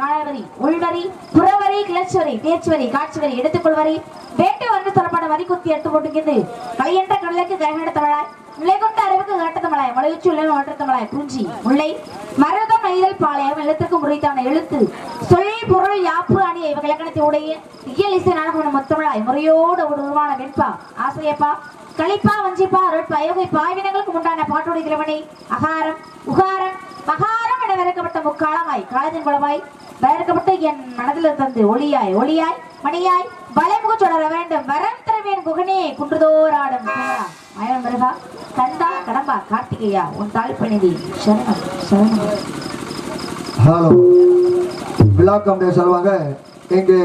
காலவரி உள்வரி புறவரி கிளச்சுவரி தேச்சுவரி காட்சிவரி எடுத்துக்கொள்வரி வேட்டு வந்து சொல்லப்பட வரி குத்தி எடுத்து போட்டுக்கிறது கையென்ற கடலுக்கு கைகண்ட தமிழாய் நிலை கொண்ட அறிவுக்கு கேட்ட தமிழாய் மலையுச்சி உள்ள மாற்ற தமிழாய் முல்லை மருதம் நெய்தல் பாளையம் எழுத்துக்கு முறைத்தான எழுத்து. சொல் பொருள் யாப்பு அணி இவங்க இலக்கணத்தை உடைய. இயல் இசை நாடகம் மொத்தமிழாய் முறையோடு ஒரு உருவான வெண்பா ஆசிரியப்பா களிப்பா வஞ்சிப்பா அருட்பா யோகை பாய்வினங்களுக்கு உண்டான பாட்டுடைய கிழவனை அகாரம் உகாரம் மகாரம் என விளக்கப்பட்ட முக்காலமாய் காலத்தின் குளமாய் விறக்கப்பட்டு என் மனதில் தந்து ஒளியாய் ஒளியாய் மணியாய் வளைமுக தொடர வேண்டும். வரம் தரவேன் குகனே குன்றுதோராடும் மயன் மிருகா கந்தா கடம்பா கார்த்திகையா உன் தாய் பணிதி சரணம் சரணம். ஹலோ. விழாக்கம் சொல்லுவாங்க இங்கு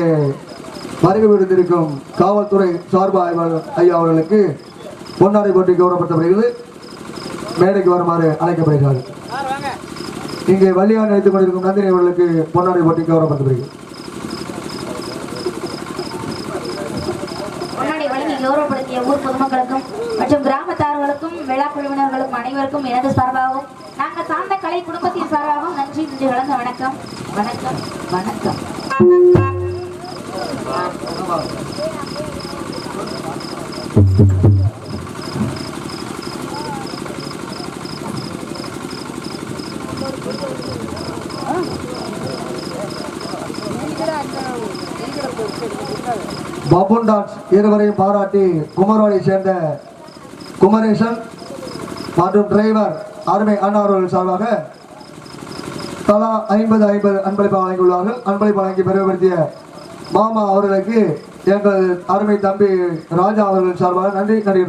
வருகை விடுத்திருக்கும் காவல்துறை சார்பு ஆய்வாளர் ஐயா அவர்களுக்கு பொன்னாடை போட்டி கௌரவப்படுத்தப்படுகிறது. மேடைக்கு வருமாறு அழைக்கப்படுகிறார்கள். இங்கே வள்ளியான் நினைத்துக் கொண்டிருக்கும் நந்தினி அவர்களுக்கு பொன்னாடை போட்டி கௌரவப்படுத்தப்படுகிறது முன்னாடி வழங்கி கௌரவப்படுத்திய ஊர் பொதுமக்களுக்கும் மற்றும் கிராமத்தார்களுக்கும் விழா குழுவினர்களுக்கும் அனைவருக்கும் எனது சார்பாகவும் நாங்கள் சார்ந்த கலை குடும்பத்தின் சார்பாகவும் நன்றி நன்றி கலந்த வணக்கம். வணக்கம் வணக்கம். அந்த பபுன் டான்ஸ் இருவரையும் பாராட்டி குமரோலை சேர்ந்த குமரேசன் மற்றும் டிரைவர் அருமை அண்ணா அவர்கள் சார்பாக தலா ஐம்பது ஐம்பது அன்பளிப்பு வழங்கியுள்ளார்கள். அன்பளிப்பு வழங்கி பெருமைப்படுத்திய மாமா அவர்களுக்கு எங்கள் அருமை தம்பி ராஜா அவர்கள் சார்பாக நன்றி நன்றி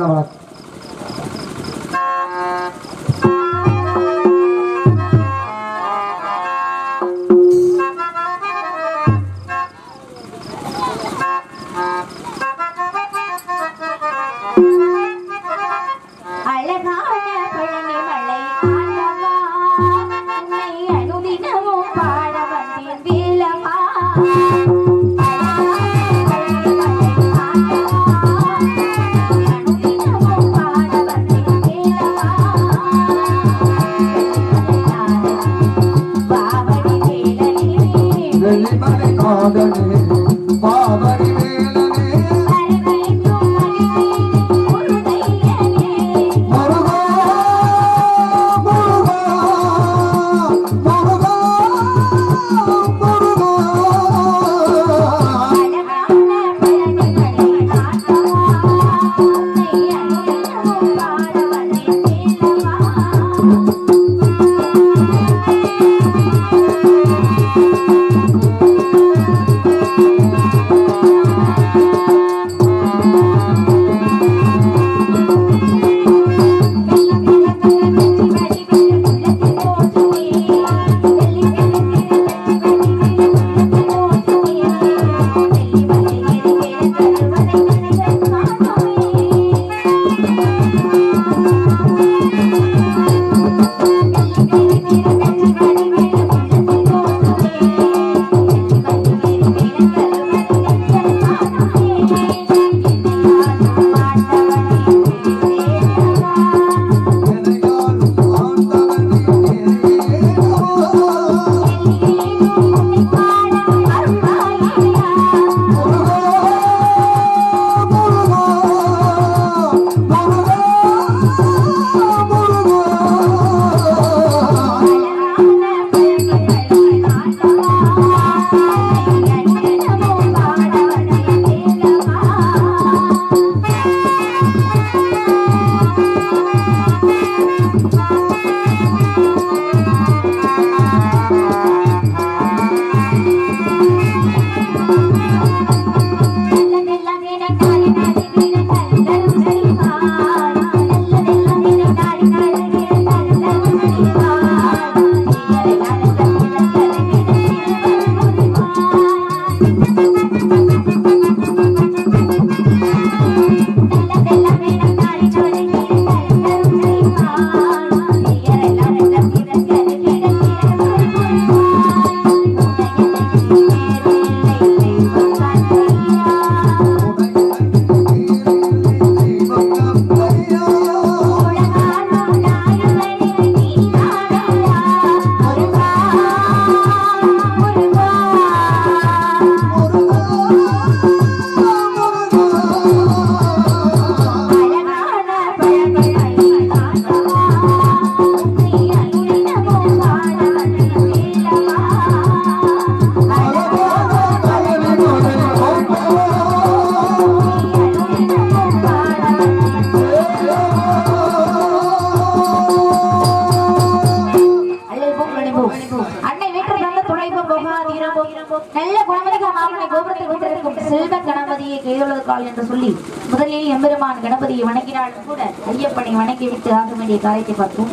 நல்ல குணமதிக மாமனை கோபுரத்தில் வீட்டிற்கும் செல்வ கணபதியை கையுள்ளது கால் என்று சொல்லி முதலில் எம்பெருமான் கணபதியை வணங்கினாலும் கூட ஐயப்பனை வணங்கி விட்டு ஆக வேண்டிய காரியத்தை பார்ப்போம்.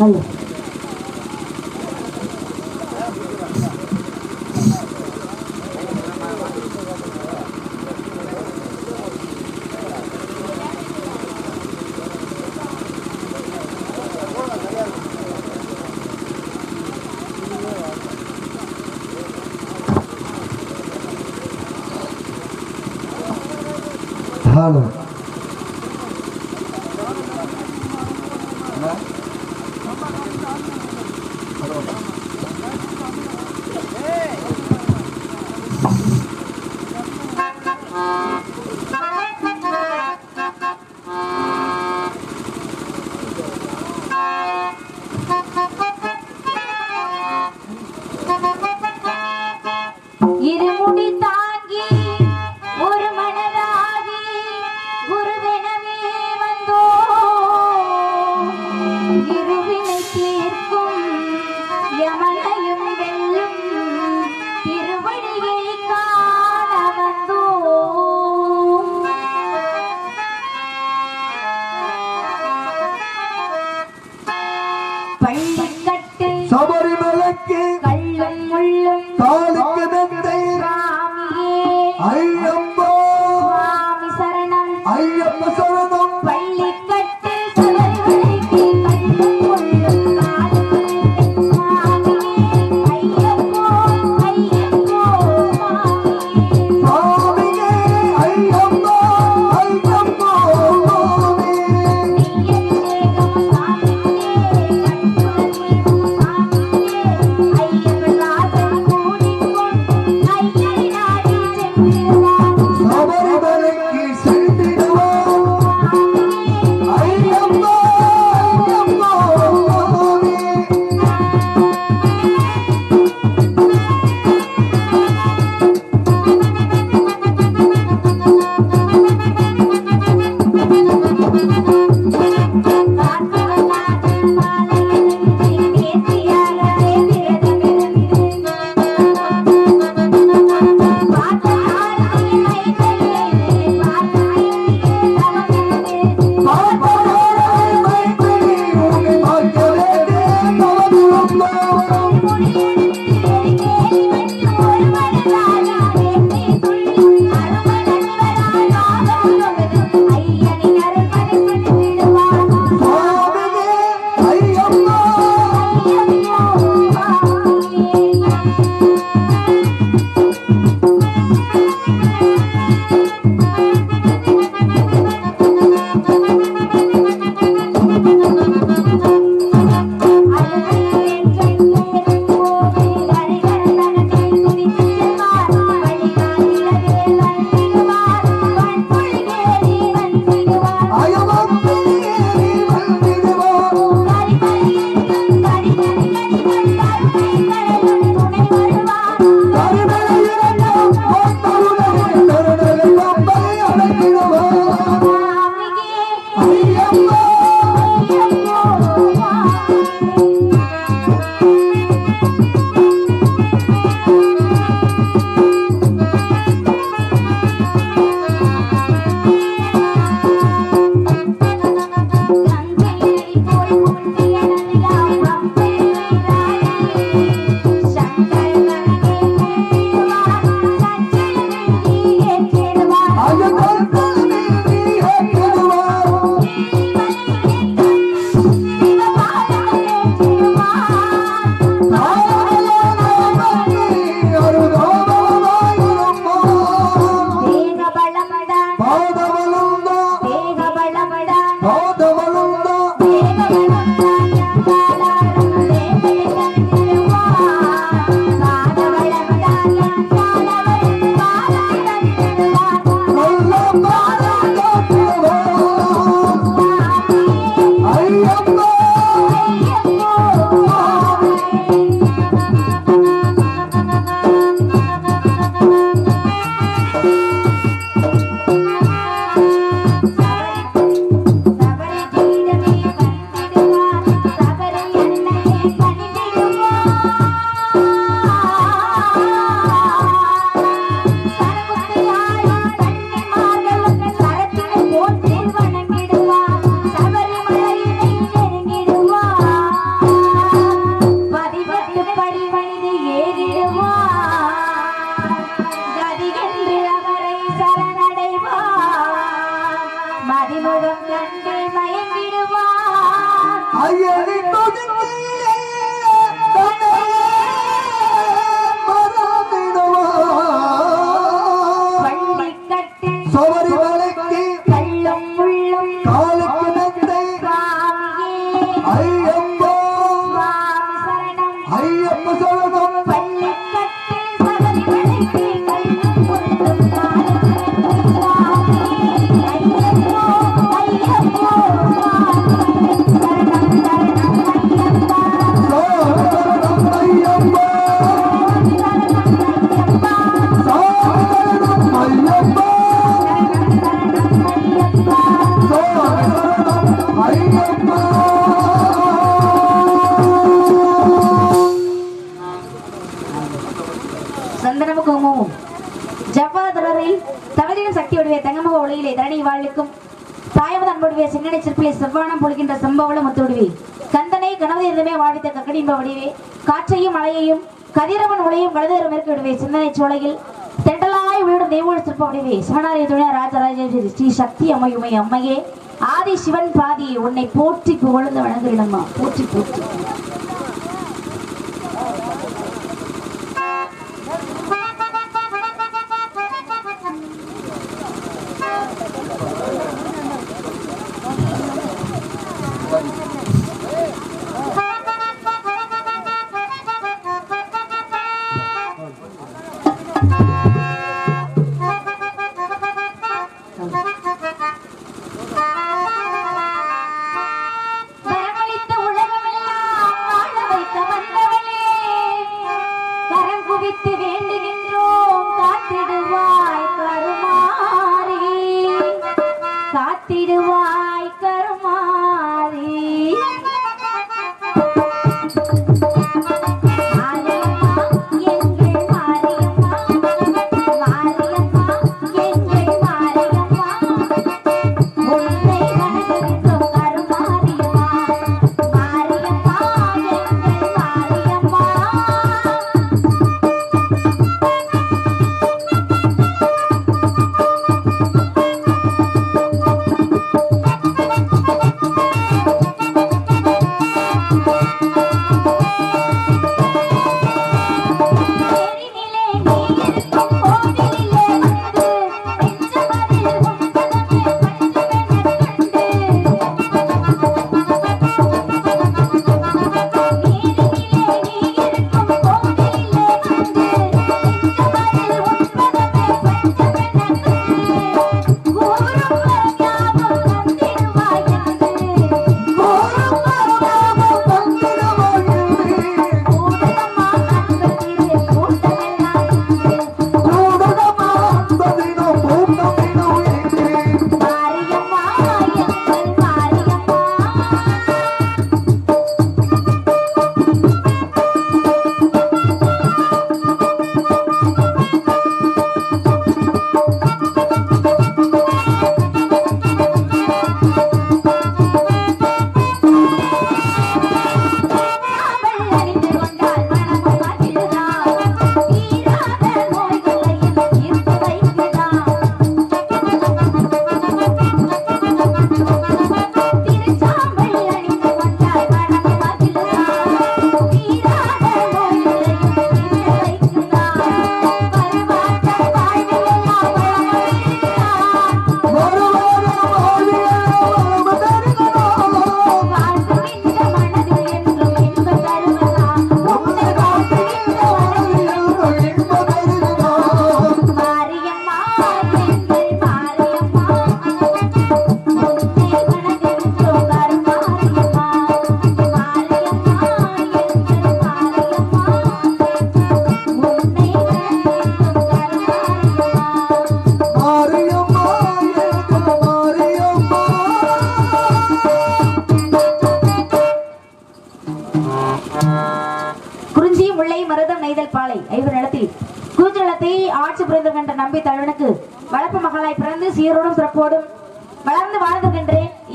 Hello. Hello make you. Ayeli! துடுவி. கந்தனை கணவதி இருந்தமே வாழ்வித்த கற்கடி வடிவே. காற்றையும் மலையையும் கதிரவன் உலையும் வலதுகரம் இருக்க விடுவே. சிந்தனை சோலையில் தெண்டலாய் விழும் தெய்வ சிற்ப வடிவே. சிவனாரிய துணையா ராஜராஜேஸ்வரி ஸ்ரீ சக்தி அம்மையுமை அம்மையே. ஆதி சிவன் பாதி உன்னை போற்றி புகழ்ந்து வணங்குகிறம்மா போற்றி போற்றி. white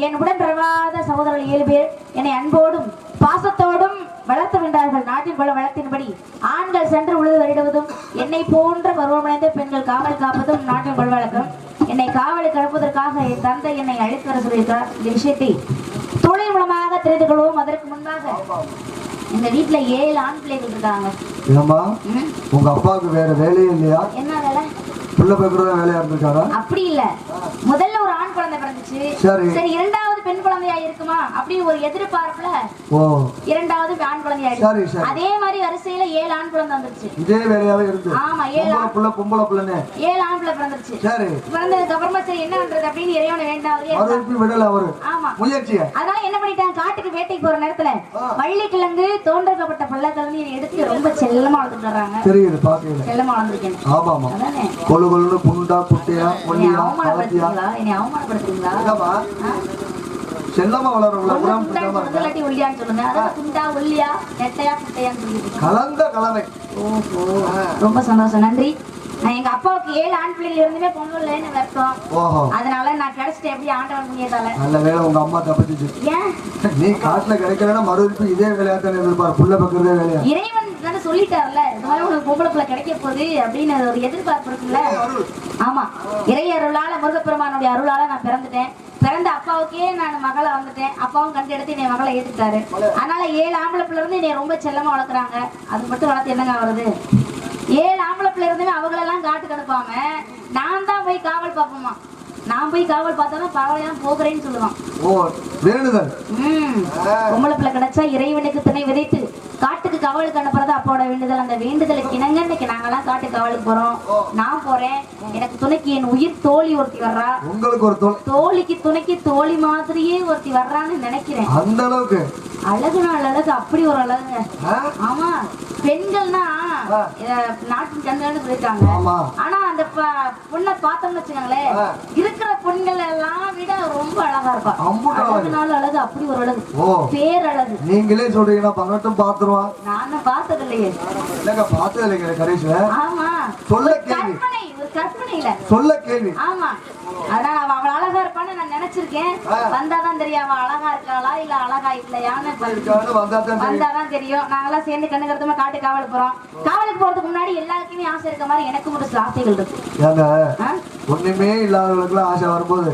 என் உடன் பிறவாத சகோதரர்கள் ஏழு பேர் என்னை அன்போடும் பாசத்தோடும் வளர்த்து வென்றார்கள் நாட்டின் பல வளத்தின்படி ஆண்கள் சென்று உழுது வருடுவதும் என்னை போன்ற பருவமடைந்த பெண்கள் காவல் காப்பதும் நாட்டின் பல வழக்கம். என்னை காவலுக்கு அனுப்புவதற்காக என் தந்தை என்னை அழைத்து வர சொல்லியிருக்கிறார். இந்த விஷயத்தை தொழில் மூலமாக தெரிந்து கொள்வோம். அதற்கு முன்பாக இந்த வீட்டுல ஏழு ஆண் பிள்ளைகள் இருக்காங்க உங்க அப்பாவுக்கு வேற வேலையே இல்லையா? என்ன வேலை? பிள்ளை பேக்கிறதா வேலையா இருந்திருக்காரா அப்படி இல்ல. முதல்ல ஒரு ஆண் குழந்தை பிறந்துச்சு. சரி. சரி இரண்டாவது பெண் குழந்தையா இருக்குமா அப்படின்னு ஒரு எதிர்பார்ப்புல ஓ. இரண்டாவது ஆண் குழந்தையா சரி, இருக்கு சரி. அதே மாதிரி வரிசையில ஏழு ஆண் குழந்தை வந்துருச்சு. இதே வேலையாவே இருந்து. ஆமா ஏழு ஆண் புள்ள பொம்பளை புள்ளனே. ஏழு ஆண் பிள்ளை பிறந்துருச்சு. சரி. பிறந்ததுக்கு அப்புறமா சரி என்ன பண்றது அப்படின்னு இறைவனை வேண்டாவதே மறுபடியும் விடல அவரு? ஆமா. முயற்சிய. அதனால என்ன பண்ணிட்டாங்க? காட்டுக்கு வேட்டைக்கு போற நேரத்துல ஆ. வள்ளிக்கிழங்கு தோன்றக்கப்பட்ட பள்ளக்கிழங்கு என்னை எடுத்து ரொம்ப செல்லமா வளர்த்துட்டு வர்றாங்க. தெரியுது பாக்கல செல்லமா வளர்ந்துருக்கேன் ஆமா ஆமா. கொழுன்னு புண்டா குட்டையா ஒல்லியா அகத்தியா அவமானப்படுத்துறீங்களா? என்னை அவமானப்படுத்துறீங்களா? இல்லம்மா ஆ? செல்லமா குண்டா, சொல்லிட்டு. கலந்த கலவை. ரொம்ப சந்தோஷம். நன்றி. நான் எங்க அப்பாவுக்கு ஏழு ஆண் பிள்ளைகள் இருந்துமே பொண்ணு இல்லைன்னு வருத்தம். அதனால நான் கிடைச்சிட்டு எப்படி ஆண்டவன் புண்ணியத்தால? நல்ல வேலை உங்க அம்மா தப்பிச்சிச்சு. ஏன்? நீ காட்டுல கிடைக்கலன்னா மறுபடியும் இதே வேலையா தானே எதிர்பார் புள்ள பக்கிறதே வேலையா? இறைவன் தானே சொல்லிட்டார்ல. இந்த மாதிரி உனக்கு பொம்பளை பிள்ளை கிடைக்க போகுது அப்படின்னு ஒரு எதிர்பார்ப்பு இருக்குல்ல. ஆமா. இறை அருளால முருகப்பெருமானுடைய அருளால நான் பிறந்துட்டேன். பிறந்த அப்பாவுக்கே நான் மகளா வந்துட்டேன். அப்பாவும் கண்டு எடுத்து என்னை மகளை ஏத்துட்டாரு அதனால ஏழு ஆம்பளை பிள்ளை இருந்து என்னை ரொம்ப செல்லமா வளர்க்குறாங்க. அது மட்டும் வளர்த்து என்னங்க வருது ஏழு ஆம்பளை பிள்ளை இருந்துமே அவங்களெல்லாம் காட்டுக்கு அனுப்பாம நான் தான் போய் காவல் பார்ப்போமா? நான் போய் காவல் பார்த்தாலும் பரவாயில்ல போகிறேன்னு சொல்லுவான். ஓ வேண்டுதல் ம். பொம்பளை பிள்ளை கிடைச்சா இறைவனுக்கு துணை விதைத்து காட்டுக்கு காவலுக்கு அனுப்புறது அப்போட வேண்டுதல். அந்த வேண்டுதலுக்கு இணங்க இன்னைக்கு நாங்கெல்லாம் காட்டுக்கு காவலுக்கு போறோம். நான் போறேன். எனக்கு துணைக்கு என் உயிர் தோழி ஒருத்தி வர்றா. உங்களுக்கு ஒரு தோழிக்கு துணைக்கு தோழி மாதிரியே ஒருத்தி வர்றான்னு நினைக்கிறேன். அந்த அளவுக்கு. அழகு நாள் அழகு அப்படி ஒரு அழகுங்க? ஆமா பெண்கள்னா நாட்டின் கண்கள்னு சொல்லிட்டாங்க ஆனா அந்த பொண்ணை பார்த்தோம்னு வச்சுக்கோங்களேன். இருக்கிற பெண்கள் எல்லாம் விட ரொம்ப அழகா அழகு. அழகுனால அழகு அப்படி ஒரு அழகு. பேரழகு. நீங்களே சொல்றீங்கன்னா பங்கட்டும் பாத்துருவான் நானும் பார்த்தது இல்லையே இல்லங்க பார்த்தது இல்லைங்க கடைசியில ஆமா. சொல்ல கேள்வி. கற்பனை ஒரு கற்பனையில. சொல்ல கேள்வி. ஆமா. அதான் அவ அவள் அழகா இருப்பான்னு நான் நினைச்சிருக்கேன். ஆ. வந்தாதான் தெரியும் அவ அழகா இருக்காளா இல்ல அழகா இல்லையான்னு வந்தாதான் தெரியும். நாங்கெல்லாம் சேர்ந்து கண்ணு கருத்துமா காட்டு போறோம். காவலுக்கு போறதுக்கு முன்னாடி எல்லாருக்குமே ஆசை இருக்க மாதிரி எனக்கும் ஒரு சில ஆசைகள் இருக்கு? ஒண்ணுமே இல்லாதவங்களுக்குலாம் ஆசை வரும்போது